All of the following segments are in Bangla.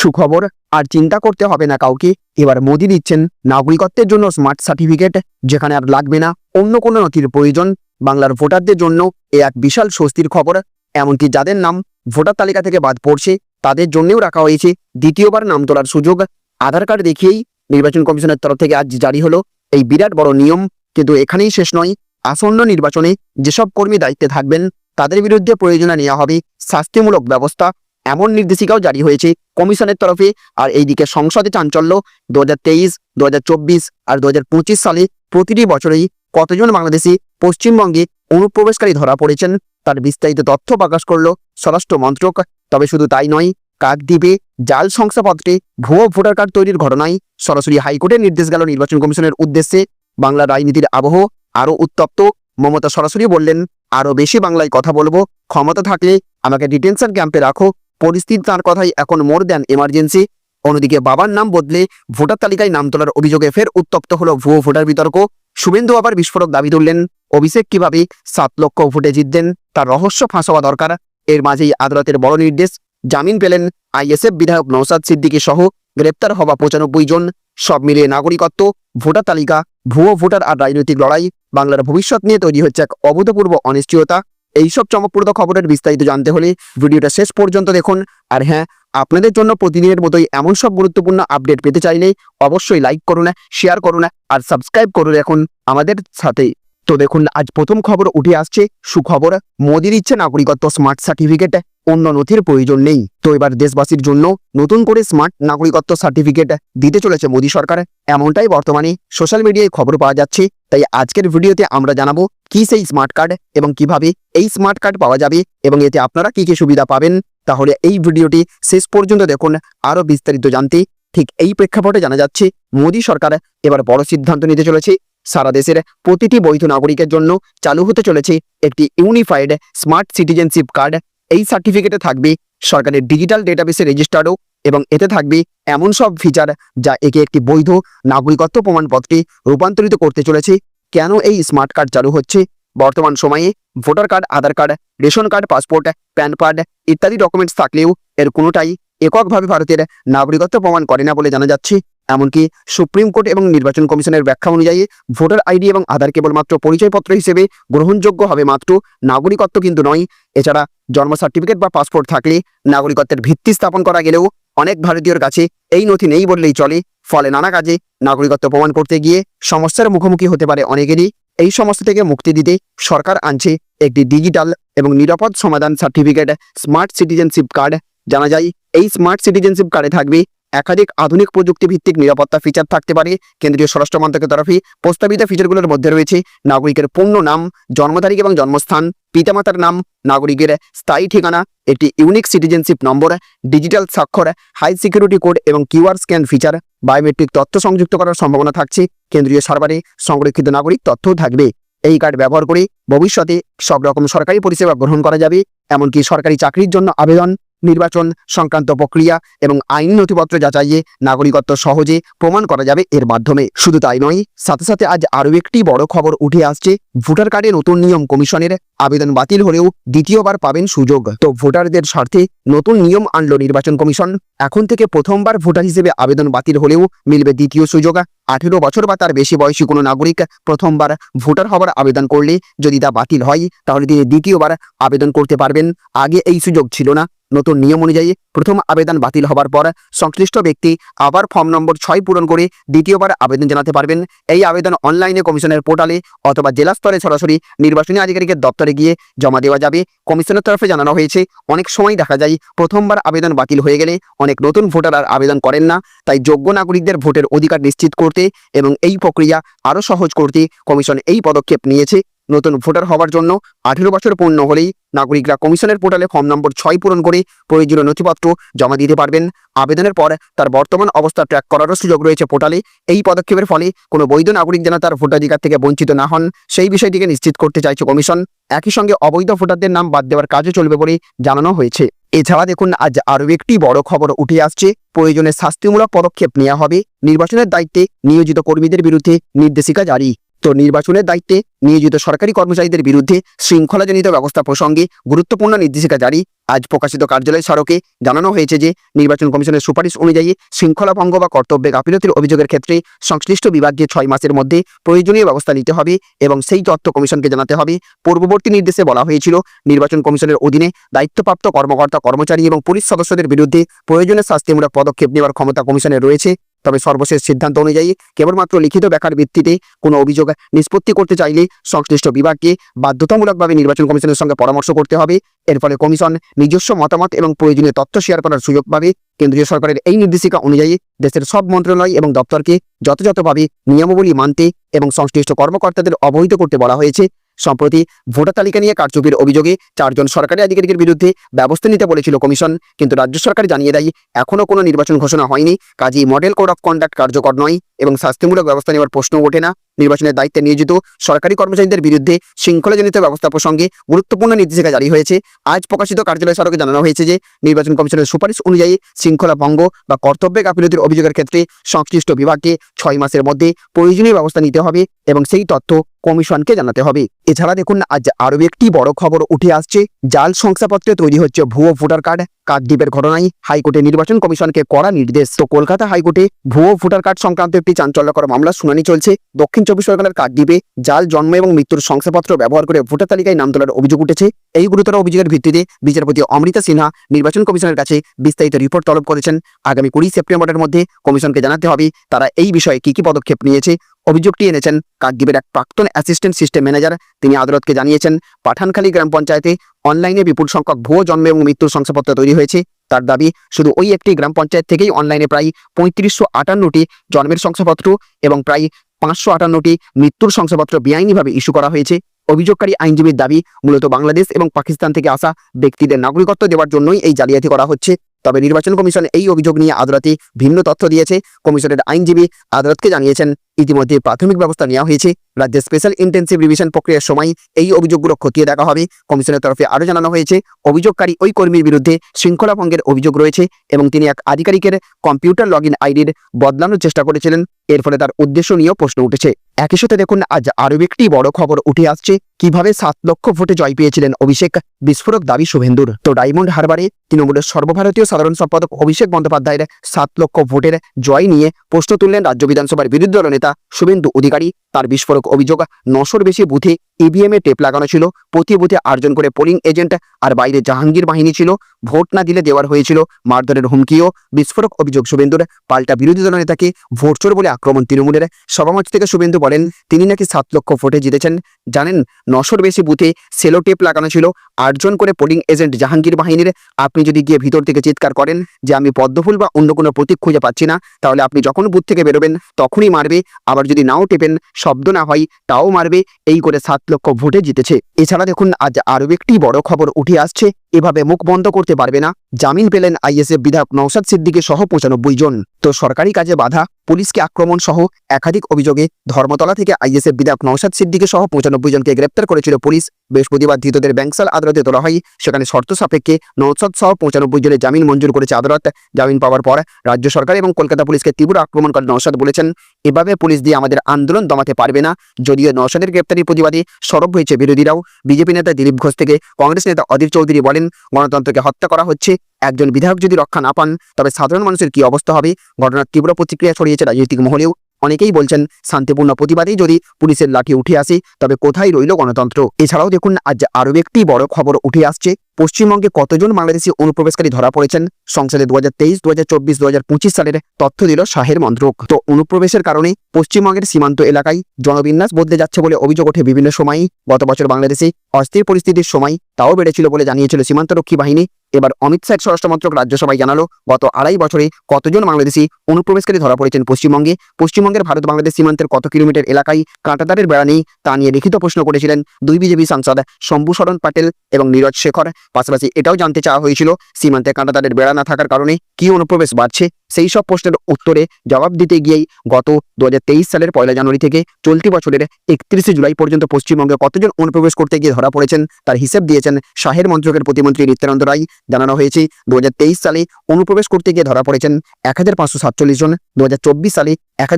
সুখবর আর চিন্তা করতে হবে না কাউকে। এবার মোদি দিচ্ছেন নাগরিকত্বের জন্য স্মার্ট সার্টিফিকেট যেখানে আর লাগবে না অন্য কোনো নথির প্রয়োজন। বাংলার ভোটারদের জন্য এ এক বিশাল স্বস্তির খবর। এমনকি যাদের নাম ভোটার তালিকা থেকে বাদ পড়ছে, তাদের জন্যও রাখা হয়েছে দ্বিতীয়বার নাম তোলার সুযোগ। আধার কার্ড দেখিয়েই নির্বাচন কমিশনের তরফ থেকে আজ জারি হলো এই বিরাট বড় নিয়ম। কিন্তু এখানেই শেষ নয়। আসন্ন নির্বাচনে যেসব কর্মী দায়িত্বে থাকবেন, তাদের বিরুদ্ধে প্রয়োজনে নেওয়া হবে শাস্তিমূলক ব্যবস্থা। এমন নির্দেশিকাও জারি হয়েছে কমিশনের তরফে। আর এইদিকে সংসদে চাঞ্চল্য দু হাজার তেইশ দু হাজার চব্বিশ আর দু হাজার পঁচিশ সালে প্রতিটি বছরেই কতজন বাংলাদেশি পশ্চিমবঙ্গে অনুপ্রবেশকারী ধরা পড়েছেন তার বিস্তারিত তথ্য প্রকাশ করল স্বরাষ্ট্র মন্ত্রক। তবে শুধু তাই নয় কাকদ্বীপে জাল শংসাপত্রে ভুয়ো ভোটার কার্ড তৈরির ঘটনায় সরাসরি হাইকোর্টের নির্দেশ গেল নির্বাচন কমিশনের উদ্দেশ্যে। বাংলা রাজনীতির আবহ আরও উত্তপ্ত। মমতা সরাসরি বললেন, আরও বেশি বাংলায় কথা বলব, ক্ষমতা থাকলে আমাকে ডিটেনশন ক্যাম্পে রাখো পরিস্থিতি তার কথাই এখন মোর দেন এমার্জেন্সি অন্যদিকে বাবার নাম বদলে ভোটার তালিকায় নাম তোলার অভিযোগে ফের উত্তপ্ত হল ভুয়ো ভোটার বিতর্ক। শুভেন্দু আবার বিস্ফোরক দাবি তুললেন, অভিষেক কীভাবে সাত লক্ষ ভোটে জিতলেন তার রহস্য ফাঁস হওয়া দরকার। এর মাঝেই আদালতের বড় নির্দেশ, জামিন পেলেন আইএসএফ বিধায়ক নৌসাদ সিদ্দিকী সহ গ্রেপ্তার হওয়া পঁচানব্বই জন। সব মিলিয়ে নাগরিকত্ব, ভোটার তালিকা, ভুয়ো ভোটার আর রাজনৈতিক লড়াই, বাংলার ভবিষ্যৎ নিয়ে তৈরি হচ্ছে এক অভূতপূর্ব অনিশ্চয়তা। এইসব চমকপ্রদ খবরের বিস্তারিত জানতে হলে ভিডিওটা শেষ পর্যন্ত দেখুন। আর হ্যাঁ আপনাদের জন্য প্রতিদিনের মতোই এমন সব গুরুত্বপূর্ণ আপডেট পেতে চাইলে অবশ্যই লাইক করুন শেয়ার করুন আর সাবস্ক্রাইব করুন এখন আমাদের সাথে তো দেখুন, আজ প্রথম খবর উঠে আসছে, সুখবর মোদির ইচ্ছে নাগরিকত্ব স্মার্ট সার্টিফিকেট অন্য নথির প্রয়োজন নেই। তো এবার দেশবাসীর জন্য নতুন করে স্মার্ট নাগরিকত্ব সার্টিফিকেট দিতে চলেছে মোদী সরকার। এমনটাই বর্তমানে সোশ্যাল মিডিয়ায় খবর পাওয়া যাচ্ছে। তাই আজকের ভিডিওতে আমরা জানাব কি সেই স্মার্ট কার্ড এবং কীভাবে এই স্মার্ট কার্ড পাওয়া যাবে এবং এতে আপনারা কি কি সুবিধা পাবেন। তাহলে এই ভিডিওটি শেষ পর্যন্ত দেখুন। আরও বিস্তারিত জানতে ঠিক এই প্রেক্ষাপটে জানা যাচ্ছে, মোদী সরকার এবার বড় সিদ্ধান্ত নিতে চলেছে। সারা দেশের প্রতিটি বৈধ নাগরিকের জন্য চালু হতে চলেছে একটি ইউনিফাইড স্মার্ট সিটিজেনশিপ কার্ড এই সার্টিফিকেটে থাকবে সরকারের ডিজিটাল ডেটাবেসে রেজিস্টার্ডও এবং এতে থাকবে এমন সব ফিচার যা একে একটি বৈধ নাগরিকত্ব প্রমাণপত্রে রূপান্তরিত করতে চলেছে। কেন এই স্মার্ট কার্ড চালু হচ্ছে? বর্তমান সময়ে voter card Aadhaar card ration card passport PAN card ইত্যাদি ডকুমেন্টস থাকলেও এর কোনোটাই এককভাবে ভারতের নাগরিকত্ব প্রমাণ করে না বলে জানা যাচ্ছে। এমনকি সুপ্রিম কোর্ট এবং নির্বাচন কমিশনের ব্যাখ্যা অনুযায়ী ভোটার আইডি এবং আধার কেবলমাত্র পরিচয়পত্র হিসেবে গ্রহণযোগ্য হবে মাত্র নাগরিকত্ব কিন্তু নয়। এছাড়া জন্ম সার্টিফিকেট বা পাসপোর্ট থাকলে নাগরিকত্বের ভিত্তি স্থাপন করা গেলেও অনেক ভারতীয়র কাছে এই নথি নেই বললেই চলে। ফলে নানা কাজে নাগরিকত্ব প্রমাণ করতে গিয়ে সমস্যার মুখোমুখি হতে পারে অনেকেরই। এই সমস্যা থেকে মুক্তি দিতে সরকার আনছে একটি ডিজিটাল এবং নিরাপদ সমাধান সার্টিফিকেট স্মার্ট সিটিজেনশিপ কার্ড জানা যায়, এই স্মার্ট সিটিজেনশিপ কার্ডে থাকবে একাধিক আধুনিক প্রযুক্তি ভিত্তিক নিরাপত্তা ফিচার থাকতে পারে। কেন্দ্রীয় স্বরাষ্ট্র মন্ত্রকের তরফে প্রস্তাবিত ফিচারগুলোর মধ্যে রয়েছে নাগরিকের পূর্ণ নাম, জন্ম তারিখ এবং জন্মস্থান, পিতামাতার নাম, নাগরিকের স্থায়ী ঠিকানা, একটি ইউনিক সিটিজেনশিপ নম্বর ডিজিটাল স্বাক্ষর হাই সিকিউরিটি কোড এবং কিউআর স্ক্যান ফিচার বায়োমেট্রিক তথ্য সংযুক্ত করার সম্ভাবনা থাকছে। কেন্দ্রীয় সার্ভারে সংরক্ষিত নাগরিক তথ্যও থাকবে। এই কার্ড ব্যবহার করে ভবিষ্যতে সব রকম সরকারি পরিষেবা গ্রহণ করা যাবে, এমনকি সরকারি চাকরির জন্য আবেদন। নির্বাচন সংক্রান্ত প্রক্রিয়া এবং আইন নথিপত্র যাচাইয়ে নাগরিকত্ব সহজে প্রমাণ করা যাবে এর মাধ্যমে। শুধু তাই নয়, সাথে সাথে আজ আরও একটি বড় খবর উঠে আসছে, ভোটার কার্ডে নতুন নিয়ম কমিশনের আবেদন বাতিল হলেও দ্বিতীয়বার পাবেন সুযোগ। তো ভোটারদের স্বার্থে নতুন নিয়ম আনলো নির্বাচন কমিশন। এখন থেকে প্রথমবার ভোটার হিসেবে আবেদন বাতিল হলেও মিলবে দ্বিতীয় সুযোগ। আঠেরো বছর বা তার বেশি বয়সী কোনো নাগরিক প্রথমবার ভোটার হওয়ার আবেদন করলে যদি তা বাতিল হয়, তাহলে তিনি দ্বিতীয়বার আবেদন করতে পারবেন। আগে এই সুযোগ ছিল না। নতুন নিয়ম অনুযায়ী প্রথম আবেদন বাতিল হবার পর সংশ্লিষ্ট ব্যক্তি আবার ফর্ম নম্বর ছয় পূরণ করে দ্বিতীয়বার আবেদন জানাতে পারবেন। এই আবেদন অনলাইনে কমিশনের পোর্টালে অথবা জেলা স্তরে সরাসরি নির্বাচনী আধিকারিকের দপ্তরে গিয়ে জমা দেওয়া যাবে। কমিশনের তরফে জানানো হয়েছে, অনেক সময় দেখা যায় প্রথমবার আবেদন বাতিল হয়ে গেলে অনেক নতুন ভোটার আর আবেদন করেন না, তাই যোগ্য নাগরিকদের ভোটের অধিকার নিশ্চিত করতে এবং এই প্রক্রিয়া আরও সহজ করতে কমিশন এই পদক্ষেপ নিয়েছে। নতুন ভোটার হওয়ার জন্য আঠেরো বছর পূর্ণ হলেই নাগরিকরা কমিশনের পোর্টালে ফর্ম নম্বর ছয় পূরণ করে প্রয়োজনীয় নথিপত্র জমা দিতে পারবেন। আবেদনের পর তার বর্তমান অবস্থা ট্র্যাক করারও সুযোগ রয়েছে পোর্টালে। এই পদক্ষেপের ফলে কোনো বৈধ নাগরিক যেন তার ভোটাধিকার থেকে বঞ্চিত না হন, সেই বিষয়টিকে নিশ্চিত করতে চাইছে কমিশন। একই সঙ্গে অবৈধ ভোটারদের নাম বাদ দেওয়ার কাজও চলবে বলে জানানো হয়েছে। এছাড়া দেখুন, আজ আরও একটি বড় খবর উঠে আসছে। প্রয়োজনে শাস্তিমূলক পদক্ষেপ নেওয়া হবে। নির্বাচনের দায়িত্বে নিয়োজিত কর্মীদের বিরুদ্ধে নির্দেশিকা জারি। তো নির্বাচনের দায়িত্বে নিয়োজিত সরকারি কর্মচারীদের বিরুদ্ধে শৃঙ্খলাজনিত ব্যবস্থা প্রসঙ্গে গুরুত্বপূর্ণ নির্দেশিকা জারি। আজ প্রকাশিত কার্যালয় স্মারকে জানানো হয়েছে যে, নির্বাচন কমিশনের সুপারিশ অনুযায়ী শৃঙ্খলা ভঙ্গ বা কর্তব্যে গাফিলতির অভিযোগের ক্ষেত্রে সংশ্লিষ্ট বিভাগকে ছয় মাসের মধ্যে প্রয়োজনীয় ব্যবস্থা নিতে হবে এবং সেই তথ্য কমিশনকে জানাতে হবে। পূর্ববর্তী নির্দেশে বলা হয়েছিল, নির্বাচন কমিশনের অধীনে দায়িত্বপ্রাপ্ত কর্মকর্তা, কর্মচারী এবং পুলিশ সদস্যদের বিরুদ্ধে প্রয়োজনীয় শাস্তিমূলক পদক্ষেপ নেওয়ার ক্ষমতা কমিশনের রয়েছে। তবে সর্বশেষ সিদ্ধান্ত অনুযায়ী কেবলমাত্র লিখিত ব্যাখ্যার ভিত্তিতে কোনো অভিযোগ নিষ্পত্তি করতে চাইলে সংশ্লিষ্ট বিভাগকে বাধ্যতামূলকভাবে নির্বাচন কমিশনের সঙ্গে পরামর্শ করতে হবে। এর ফলে কমিশন নিজস্ব মতামত এবং প্রয়োজনীয় তথ্য শেয়ার করার সুযোগ পাবে। কেন্দ্রীয় সরকারের এই নির্দেশিকা অনুযায়ী দেশের সব মন্ত্রণালয় এবং দপ্তরকে যথাযথভাবে নিয়মাবলী মানতে এবং সংশ্লিষ্ট কর্মকর্তাদের অবহিত করতে বলা হয়েছে। সম্প্রতি ভোটার তালিকা নিয়ে কারচুপির অভিযোগে চারজন সরকারি আধিকারিকের বিরুদ্ধে ব্যবস্থা নিতে বলেছিল কমিশন, কিন্তু রাজ্য সরকার জানিয়ে দেয় এখনও কোনো নির্বাচন ঘোষণা হয়নি। কাজেই মডেল কোড অফ কন্ডাক্ট কার্যকর নয় এবং শাস্তিমূলক ব্যবস্থা নেওয়ার প্রশ্ন ওঠে না। নির্বাচনের দায়িত্বে নিয়োজিত সরকারি কর্মচারীদের বিরুদ্ধে শৃঙ্খলাজনিত ব্যবস্থা প্রসঙ্গে গুরুত্বপূর্ণ নির্দেশিকা জারি হয়েছে। আজ প্রকাশিত কার্যালয় সড়কে জানানো হয়েছে যে, নির্বাচন কমিশনের সুপারিশ অনুযায়ী শৃঙ্খলা ভঙ্গ বা কর্তব্যে গাফিলতির অভিযোগের ক্ষেত্রে সংশ্লিষ্ট বিভাগকে ছয় মাসের মধ্যে প্রয়োজনীয় ব্যবস্থা নিতে হবে এবং সেই তথ্য কমিশনকে জানাতে হবে। এছাড়া দেখুন, আজ আরও একটি বড় খবর উঠে আসছে। জাল শংসাপত্রে তৈরি হচ্ছে ভুয়ো ভোটার কার্ড। কাকদ্বীপের ঘটনায় হাইকোর্টে নির্বাচন কমিশনকে কড়া নির্দেশ। তো কলকাতা হাইকোর্টে ভুয়ো ভোটার কার্ড সংক্রান্ত একটি চাঞ্চল্যকর মামলা শুনানি চলছে। দক্ষিণ চব্বিশ পরগনার কাকদ্বীপে জাল, জন্ম এবং মৃত্যুর শংসাপত্র ব্যবহার করে ভোটার তালিকায় নাম তোলার অভিযোগ উঠেছে। এই গুরুতর অভিযোগের ভিত্তিতে বিচারপতি অমৃতা সিনহা নির্বাচন কমিশনের কাছে বিস্তারিত রিপোর্ট তলব করেছেন। আগামী কুড়ি সেপ্টেম্বরের মধ্যে কমিশনকে জানাতে হবে তারা এই বিষয়ে কি কি পদক্ষেপ নিয়েছে। অভিযোগটি এনেছেন কাকদ্বীপের এক প্রাক্তন অ্যাসিস্ট্যান্ট সিস্টেম ম্যানেজার। তিনি আদালতকে জানিয়েছেন, পাঠানখালী গ্রাম পঞ্চায়েতে অনলাইনে বিপুল সংখ্যক ভুয়ো, জন্ম এবং মৃত্যুর শংসাপত্র তৈরি হয়েছে। তার দাবি, শুধু ওই একটি গ্রাম পঞ্চায়েত থেকেই অনলাইনে প্রায় পঁয়ত্রিশশো আটান্নটি জন্মের শংসাপত্র এবং প্রায় পাঁচশো আটান্নটি মৃত্যুর শংসাপত্র বেআইনিভাবে ইস্যু করা হয়েছে। অভিযোগকারী আইনজীবীর দাবি, মূলত বাংলাদেশ এবং পাকিস্তান থেকে আসা ব্যক্তিদের নাগরিকত্ব দেওয়ার জন্যই এই জালিয়াতি করা হচ্ছে। তবে নির্বাচন কমিশন এই অভিযোগ নিয়ে আদালতে ভিন্ন তথ্য দিয়েছে। কমিশনের আইনজীবী আদালতকে জানিয়েছেন, ইতিমধ্যে প্রাথমিক ব্যবস্থা নেওয়া হয়েছে। রাজ্যের স্পেশাল ইন্টেন্সিভ রিভিশন প্রক্রিয়ার সময় এই অভিযোগগুলো খতিয়ে দেখা হবে। কমিশনের তরফে আরও জানানো হয়েছে, অভিযোগকারী ওই কর্মীর বিরুদ্ধে শৃঙ্খলা ভঙ্গের অভিযোগ রয়েছে এবং তিনি এক আধিকারিকের কম্পিউটার লগ ইন আইডির বদলানোর চেষ্টা করেছিলেন। এর ফলে তার উদ্দেশ্য নিয়েও প্রশ্ন উঠেছে। একই সাথে দেখুন, আজ আরও একটি বড় খবর উঠে আসছে। কীভাবে সাত লক্ষ ভোটে জয় পেয়েছিলেন অভিষেক বিস্ফোরক দাবি শুভেন্দুর? তো ডায়মন্ড হারবারে তৃণমূলের সর্বভারতীয় সাধারণ সম্পাদক অভিষেক বন্দ্যোপাধ্যায়ের সাত লক্ষ ভোটের জয় নিয়ে প্রশ্ন তুললেন রাজ্য বিধানসভার বিরোধী দল নেতা শুভেন্দু অধিকারী। তার বিস্ফোরক অভিযোগ নশোর বেশি বুথে ইভিএম এ টেপ লাগানো ছিল, প্রতি বুথে আটজন করে পোলিং এজেন্ট আর বাইরে জাহাঙ্গীর বাহিনী ছিল। ভোট না দিলে দেওয়ার হয়েছিল মারধরের হুমকিও। বিস্ফোরক অভিযোগ শুভেন্দুর, পাল্টা বিরোধী দল নেতাকে ভোট চোর বলে আক্রমণ তৃণমূলের। সভামঞ্চ থেকে শুভেন্দু বলেন, তিনি নাকি সাত লক্ষ ভোটে জিতেছেন। জানেন, নশোর বেশি বুথে সেলো টেপ লাগানো ছিল। আটজন করে পোলিং এজেন্ট জাহাঙ্গীর বাহিনীর, আপনি যদি গিয়ে ভিতর থেকে চিৎকার করেন যে আমি পদ্মফুল বা অন্য কোনো প্রতীক খুঁজে পাচ্ছি না, তাহলে আপনি যখন বুথ থেকে বেরোবেন তখনই মারবে। আবার যদি নাও টেপেন, শব্দ না হয়, তাও মারবে। এই করে সাত লক্ষ ভোটে জিতেছে। এছাড়া দেখুন আজ আরও একটি বড় খবর উঠে আসছে। এভাবে মুখ বন্ধ করতে পারবে না। জামিন পেলেন আইএসএফ বিধায়ক নৌসাদ সিদ্দিকী সহ পঁচানব্বই জন। তো সরকারি কাজে বাধা, পুলিশকে আক্রমণ সহ একাধিক অভিযোগে ধর্মতলা থেকে আইএসএফ বিধায়ক নৌসাদ সিদ্দিকী সহ পঁচানব্বই জনকে গ্রেপ্তার করেছিল পুলিশ। বৃহস্পতিবার ধৃতদের ব্যাংসাল আদালতে তোলা হয়। সেখানে শর্ত সাপেক্ষে নৌসাদ সহ পঁচানব্বই জনের জামিন মঞ্জুর করেছে আদালত। জামিন পাওয়ার পর রাজ্য সরকার এবং কলকাতা পুলিশকে তীব্র আক্রমণ করে নৌসাদ বলেছেন, এভাবে পুলিশ দিয়ে আমাদের আন্দোলন দমাতে পারবে না। যদিও নৌসাদের গ্রেপ্তারি প্রতিবাদে সরব হয়েছে বিরোধীরাও। বিজেপি নেতা দিলীপ ঘোষ থেকে কংগ্রেস নেতা অধীর চৌধুরী বলেন গণতন্ত্রকে হত্যা করা হচ্ছে। একজন বিধায়ক যদি রক্ষা না পান, তবে সাধারণ মানুষের কি অবস্থা হবে? ঘটনার তীব্র প্রতিক্রিয়া ছড়িয়েছে রাজনৈতিক মহলেও। অনেকেই বলছেন, শান্তিপূর্ণ প্রতিবাদেই যদি পুলিশের লাঠি উঠে আসে, তবে কোথায় রইল গণতন্ত্র? এছাড়াও দেখুন, আজ আরও একটি বড় খবর উঠে আসছে। পশ্চিমবঙ্গে কতজন বাংলাদেশি অনুপ্রবেশকারী ধরা পড়েছেন? সংসদে দু হাজার তেইশ দু হাজার চব্বিশ পঁচিশ সালের তথ্য দিল শাহের মন্ত্রক। তো অনুপ্রবেশের কারণে পশ্চিমবঙ্গের সীমান্ত এলাকায় জনবিন্যাস বদলে যাচ্ছে বলে অভিযোগ ওঠে বিভিন্ন সময়ই গত বছর বাংলাদেশে অস্থির পরিস্থিতির সময় তাও বেড়েছিল বলে জানিয়েছিল সীমান্তরক্ষী বাহিনী। এবার অমিত শাহ স্বরাষ্ট্রমন্ত্রক রাজ্যসভায় জানালো, গত আড়াই বছরে কতজন বাংলাদেশি অনুপ্রবেশকারী ধরা পড়েছেন পশ্চিমবঙ্গে? পশ্চিমবঙ্গের ভারত বাংলাদেশ সীমান্তের কত কিলোমিটার এলাকায় কাঁটাতারের বেড়া নেই তা নিয়ে লিখিত প্রশ্ন করেছিলেন দুই বিজেপি সাংসদ শম্ভু শরণ পাটেল এবং নীরজ শেখর। পাশাপাশি এটাও জানতে চাওয়া হয়েছিল, সীমান্তে কাঁটাতারের বেড়া না থাকার কারণে কি অনুপ্রবেশ বাড়ছে? সেই সব প্রশ্নের উত্তরে জবাব দিতে গিয়েই গত দু হাজার তেইশ সালের পয়লা জানুয়ারি থেকে চলতি বছরের একত্রিশে জুলাই পর্যন্ত পশ্চিমবঙ্গে কতজন অনুপ্রবেশ করতে গিয়ে ধরা পড়েছেন তার হিসেব দিয়েছেন শাহের মন্ত্রকের প্রতিমন্ত্রী নিত্যানন্দ রায়। জানানো হয়েছে। দু হাজার তেইশ সালে অনুপ্রবেশ করতে গিয়ে ধরা পড়েছেন এক হাজার পাঁচশো সাতচল্লিশ জন দু হাজার চব্বিশ সালে এক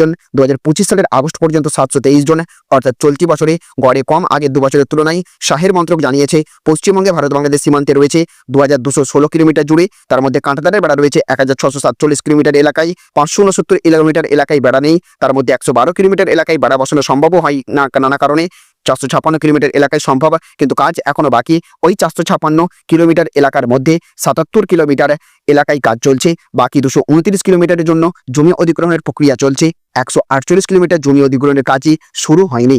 জন দু হাজার পঁচিশ সালের আগস্ট পর্যন্ত সাতশো তেইশ জন। অর্থাৎ চলতি বছরে গড়ে কম আগের দু বছরের তুলনায় শাহের মন্ত্রক জানিয়েছে, পশ্চিমবঙ্গে ভারত বাংলাদেশ সীমান্তে রয়েছে দু কিলোমিটার জুড়ে। তার মধ্যে কাঁটাতারের বেড়া রয়েছে এক কিলোমিটার এলাকায়, পাঁচশো উনসত্তর কিলোমিটার এলাকায় বেড়া নেই। তার মধ্যে একশো বারো কিলোমিটার এলাকায় বেড়া বসানো সম্ভবও হয় না, নানা কারণে। চারশো ছাপান্ন কিলোমিটার এলাকায় সম্ভব, কিন্তু কাজ এখনও বাকি। ওই চারশো ছাপান্ন কিলোমিটার এলাকার মধ্যে সাতাত্তর কিলোমিটার এলাকায় কাজ চলছে। বাকি দুশো উনত্রিশ কিলোমিটারের জন্য জমি অধিগ্রহণের প্রক্রিয়া চলছে। একশো আটচল্লিশ কিলোমিটার জমি অধিগ্রহণের কাজই শুরু হয়নি।